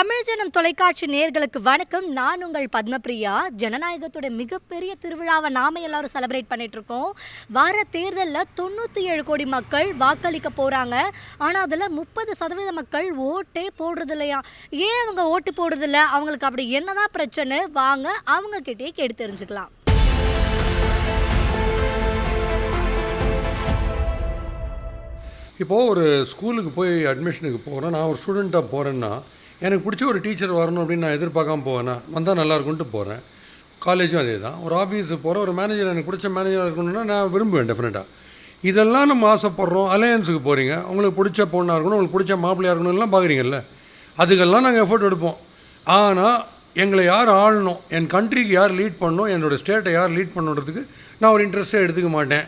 தமிழ்ஜனம் தொலைக்காட்சி நேர்களுக்கு வணக்கம். நான் உங்கள் பத்மபிரியா. ஜனநாயகத்தோட மிகப்பெரிய திருவிழாவை நாம எல்லாரும் செலிப்ரேட் பண்ணிட்டு இருக்கோம் வர தேர்தலில் தொண்ணூற்றி ஏழு கோடி மக்கள் வாக்களிக்க போகிறாங்க ஆனால் அதில் முப்பது சதவீத மக்கள் ஓட்டே போடுறது இல்லையா ஏன் அவங்க ஓட்டு போடுறது இல்லை அவங்களுக்கு அப்படி என்னதான் பிரச்சனை? வாங்க அவங்க கிட்டே கேட்டு தெரிஞ்சுக்கலாம். இப்போது ஒரு ஸ்கூலுக்கு போய் அட்மிஷனுக்கு போகிறேன் நான் ஒரு ஸ்டூடெண்ட்டாக போகிறேன்னா எனக்கு பிடிச்ச ஒரு டீச்சர் வரணும் அப்படின்னு நான் எதிர்பார்க்காம போவேன்னா வந்தால் நல்லாயிருக்கும்ட்டு போகிறேன் காலேஜும் அதே தான். ஒரு ஆஃபீஸுக்கு போகிறேன் ஒரு மேனேஜர் எனக்கு பிடிச்ச மேனேஜராக இருக்கணும்னா நான் விரும்புவேன் டெஃபினட்டாக இதெல்லாம் நம்ம ஆசைப்படுறோம். அலையன்ஸுக்கு போகிறீங்க உங்களுக்கு பிடிச்ச பொண்ணாக இருக்கணும் உங்களுக்கு பிடிச்ச மாப்பிள்ளையாக இருக்கணும்லாம் பார்க்குறீங்கல்ல அதுக்கெல்லாம் நாங்கள் எஃபர்ட் எடுப்போம். ஆனால் எங்களை யார் ஆளணும் என் கண்ட்ரிக்கு யார் லீட் பண்ணணும் என்னோட ஸ்டேட்டை யார் லீட் பண்ணுறதுக்கு நான் ஒரு இன்ட்ரெஸ்ட்டே எடுத்துக்க மாட்டேன்.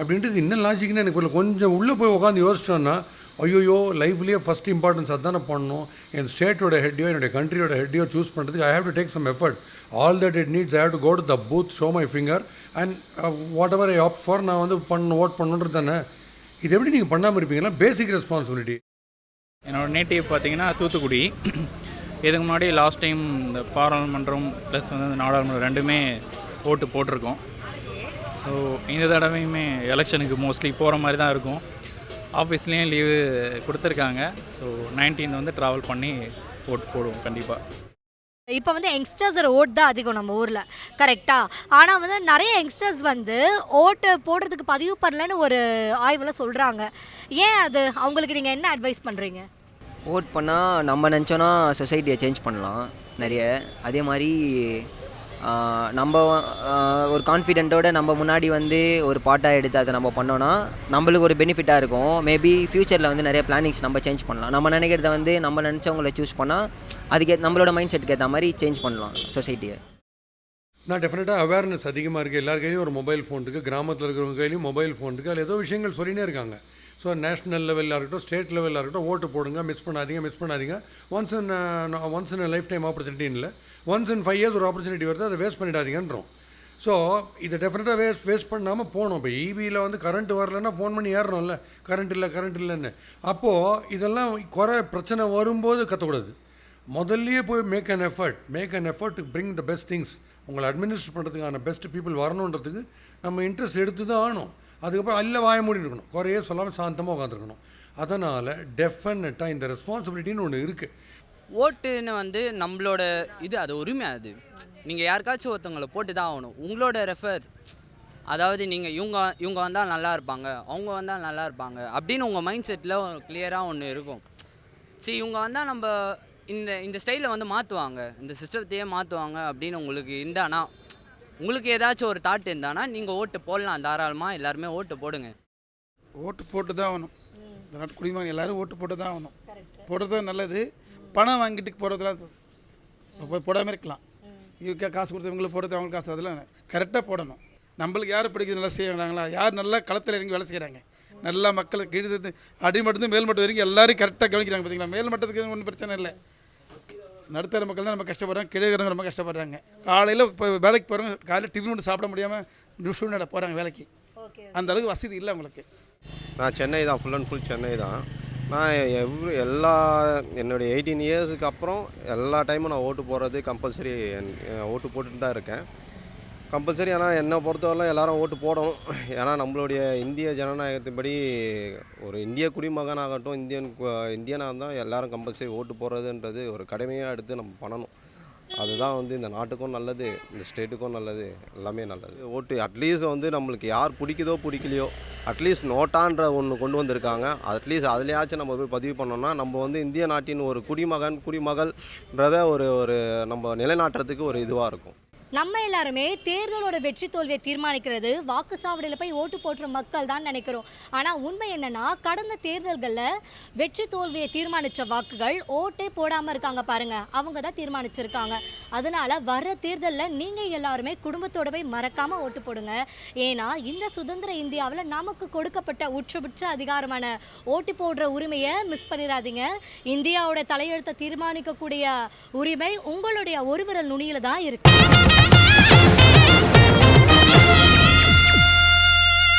அப்படின்றது என்ன லாஜிக்னு எனக்கு கொஞ்சம் உள்ளே போய் உட்காந்து யோசிச்சோன்னா ஐயோயோ லைஃப்லேயே ஃபஸ்ட் இம்பார்ட்டன்ஸ் அதானே பண்ணணும். என் ஸ்டேட்டோட ஹெட்டையோ என்னுடைய கண்ட்ரியோட ஹெட்டையோ சூஸ் பண்ணுறதுக்கு I have to take some effort all that it needs I have to go to the booth show my finger and whatever I opt for நான் வந்து பண்ண ஓட் பண்ணணுன்றது தானே. இது எப்படி நீங்கள் பண்ணாமல் இருப்பீங்கன்னா பேசிக் ரெஸ்பான்சிபிலிட்டி என்னோட நேட்டிவ் பார்த்தீங்கன்னா தூத்துக்குடி. இதுக்கு முன்னாடி லாஸ்ட் டைம் இந்த பாராளுமன்றம் ப்ளஸ் வந்து இந்த நாடாளுமன்றம் ரெண்டுமே ஓட்டு போட்டிருக்கோம். ஸோ இந்த தடவையுமே எலெக்ஷனுக்கு மோஸ்ட்லி போகிற மாதிரி தான் இருக்கும். ஆஃபீஸ்லேயும் லீவு கொடுத்துருக்காங்க. ஸோ 19 வந்து ட்ராவல் பண்ணி ஓட்டு போடுவோம் கண்டிப்பாக இப்போ வந்து யங்ஸ்டர்ஸோட ஓட் தான் அதிகம் நம்ம ஊரில். கரெக்டாக ஆனால் வந்து நிறைய யங்ஸ்டர்ஸ் வந்து ஓட்டு போடுறதுக்கு பதிவு பண்ணலன்னு ஒரு ஆய்வில் சொல்கிறாங்க ஏன் அது? அவங்களுக்கு நீங்கள் என்ன அட்வைஸ் பண்ணுறீங்க ஓட் பண்ணால் நம்ம நினச்சோன்னா சொசைட்டியை சேஞ்ச் பண்ணலாம் நிறைய. அதே மாதிரி நம்ம ஒரு கான்ஃபிடென்ட்டோட நம்ம முன்னாடி வந்து ஒரு பாட்டாக எடுத்து அதை நம்ம பண்ணோன்னா நம்மளுக்கு ஒரு பெனிஃபிட்டாக இருக்கும். மேபி ஃப்யூச்சரில் வந்து நிறைய பிளானிங்ஸ் நம்ம சேஞ்ச் பண்ணலாம். நம்ம நினைக்கிறத வந்து நம்ம நினச்சவங்கள சூஸ் பண்ணால் அதுக்கு நம்மளோட மைண்ட் செட்டுக்கு ஏற்ற மாதிரி சேஞ்ச் பண்ணலாம் சொசைட்டியை நான் டெஃபினட்டாக அவேர்னஸ் அதிகமாக இருக்குது எல்லார் கையிலையும் ஒரு மொபைல் ஃபோன் இருக்குது கிராமத்தில் இருக்கிறவங்க கையிலையும் மொபைல் ஃபோன் இருக்குது அதில் ஏதோ விஷயங்கள் சொல்லினே இருக்காங்க. ஸோ நேஷனல் லெவலில் இருக்கட்டும் ஸ்டேட் லெவலில் இருக்கட்டும் ஓட்டு போடுங்க மிஸ் பண்ணாதீங்க மிஸ் பண்ணாதீங்க. Once in once in life time ஆப்பர்ச்சுனிட்டின்னு இல்லை. ஒன்ஸ் இன் ஃபைவ் இயர்ஸ் ஒரு ஆப்பர்ச்சுனிட்டி வருது அதை வேஸ்ட் பண்ணிடாதீங்கன்றோம். ஸோ இதை டெஃபினட்டாக வேஸ்ட் வேஸ்ட் பண்ணாமல் போகணும். இப்போ ஈபியில் வந்து கரண்ட் வரலன்னா ஃபோன் பண்ணி ஏறணும்ல. கரண்ட் இல்லை கரண்ட் இல்லைன்னு. அப்போது இதெல்லாம் குறை பிரச்சனை வரும்போது கற்றக்கூடாது முதல்லயே போய் make an effort make an effort to bring the best things உங்களை அட்மினிஸ்டர் பண்ணுறதுக்கான பெஸ்ட் பீப்புள் வரணுன்றதுக்கு நம்ம இன்ட்ரெஸ்ட் எடுத்து தான் ஆகணும். அதுக்கப்புறம் அல்ல வாய மூடி இருக்கணும். குறையே சொல்லாமல் சாந்தமாக உட்காந்துருக்கணும் அதனால் டெஃபினட்டாக இந்த ரெஸ்பான்சிபிலிட்டின்னு ஒன்று இருக்குது ஓட்டுன்னு வந்து நம்மளோட இது அது உரிமை அது. நீங்கள் யாருக்காச்சும் ஒருத்தவங்களை போட்டு தான் ஆகணும். உங்களோட ரெஃபர் அதாவது நீங்கள் இவங்க இவங்க வந்தால் நல்லா இருப்பாங்க அவங்க வந்தால் நல்லா இருப்பாங்க அப்படின்னு உங்கள் மைண்ட் செட்டில் கிளியராக ஒன்று இருக்கும். சரி இவங்க வந்தால் நம்ம இந்த இந்த ஸ்டைலில் வந்து மாற்றுவாங்க இந்த சிஸ்டத்தையே மாற்றுவாங்க அப்படின்னு உங்களுக்கு இருந்தானா உங்களுக்கு ஏதாச்சும் ஒரு தாட் இருந்தானா நீங்கள் ஓட்டு போடலாம். தாராளமாக எல்லாருமே ஓட்டு போடுங்க. ஓட்டு போட்டு தான் ஆகணும். இந்த நாட்டு குடிமகன் எல்லாரும் ஓட்டு போட்டு தான் ஆகணும் போடுறது தான் நல்லது. பணம் வாங்கிட்டு போகிறதுலாம் போய் போடாமல் இருக்கலாம். இவங்க காசு கொடுத்தவங்களுக்கு போடுறது அவங்களுக்கு காசு அதெல்லாம் கரெக்டாக போடணும். நம்மளுக்கு யார் பிடிக்குது நல்லா செய்யறாங்களா? யார் நல்லா களத்தில் இறங்கி வேலை செய்கிறாங்க நல்லா மக்களை கீழே அடிமட்டத்து மேல்மட்டம் வரைக்கும் எல்லாரும் கரெக்டாக கவனிக்கிறாங்க பார்த்தீங்களா மேல்மட்டத்துக்கு ஒன்றும் பிரச்சனை இல்லை. நடுத்தர மக்கள் தான் நம்ம கஷ்டப்படுறாங்க கிழக்கிறவங்க ரொம்ப கஷ்டப்படுறாங்க. காலையில் இப்போ வேலைக்கு போகிறவங்க காலையில் டிஃபன் மட்டும் சாப்பிட முடியாமல் சூழ்நிலை போகிறாங்க வேலைக்கு அந்த அளவுக்கு வசதி இல்லை அவங்களுக்கு நான் சென்னை தான் ஃபுல் அண்ட் ஃபுல் சென்னை தான் நான் எவ்ரி எல்லா என்னுடைய எயிட்டீன் இயர்ஸுக்கு அப்புறம் எல்லா டைமும் நான் ஓட்டு போடுறது கம்பல்சரி ஓட்டு போட்டுட்டு தான் இருக்கேன். கம்பல்சரி ஆனால் என்னை பொறுத்தவரை எல்லாரும் ஓட்டு போடணும். ஏன்னா நம்மளுடைய இந்திய ஜனநாயகத்தின்படி ஒரு இந்திய குடிமகனாகட்டும் இந்தியன் இந்தியனாக இருந்தால் எல்லாரும் கம்பல்சரி ஓட்டு போடுறதுன்றது ஒரு கடமையாக எடுத்து நம்ம பண்ணணும். அதுதான் வந்து இந்த நாட்டுக்கும் நல்லது இந்த ஸ்டேட்டுக்கும் நல்லது எல்லாமே நல்லது. ஓட்டு அட்லீஸ்ட் வந்து நம்மளுக்கு யார் பிடிக்குதோ பிடிக்கலையோ அட்லீஸ்ட் நோட்டான்ற ஒன்று கொண்டு வந்திருக்காங்க. அட்லீஸ்ட் அதுலேயாச்சும் நம்ம போய் பதிவு பண்ணோம்னா நம்ம வந்து இந்திய நாட்டின் ஒரு குடிமகன் குடிமகள்ன்றத ஒரு ஒரு நம்ம நிலைநாட்டுறதுக்கு ஒரு இதுவாக இருக்கும். நம்ம எல்லாருமே தேர்தலோட வெற்றி தோல்வியை தீர்மானிக்கிறது வாக்கு சாவடியில் போய் ஓட்டு போடுற மக்கள் தான் நினைக்கிறோம். ஆனால் உண்மை என்னன்னா கடந்த தேர்தல்களில் வெற்றி தோல்வியை தீர்மானித்த வாக்குகள் ஓட்டே போடாமல் இருக்காங்க பாருங்க. அவங்க தான் தீர்மானிச்சிருக்காங்க. அதனால வர தேர்தலில் நீங்கள் எல்லாருமே குடும்பத்தோட போய் மறக்காமல் ஓட்டு போடுங்க. ஏன்னா இந்த சுதந்திர இந்தியாவில் நமக்கு கொடுக்கப்பட்ட உச்சபட்ச அதிகாரமான ஓட்டு போடுற உரிமையை மிஸ் பண்ணிடாதீங்க இந்தியாவோட தலையெழுத்தை தீர்மானிக்கக்கூடிய உரிமை உங்களுடைய ஒருவரல் நுனியில் தான் இருக்குது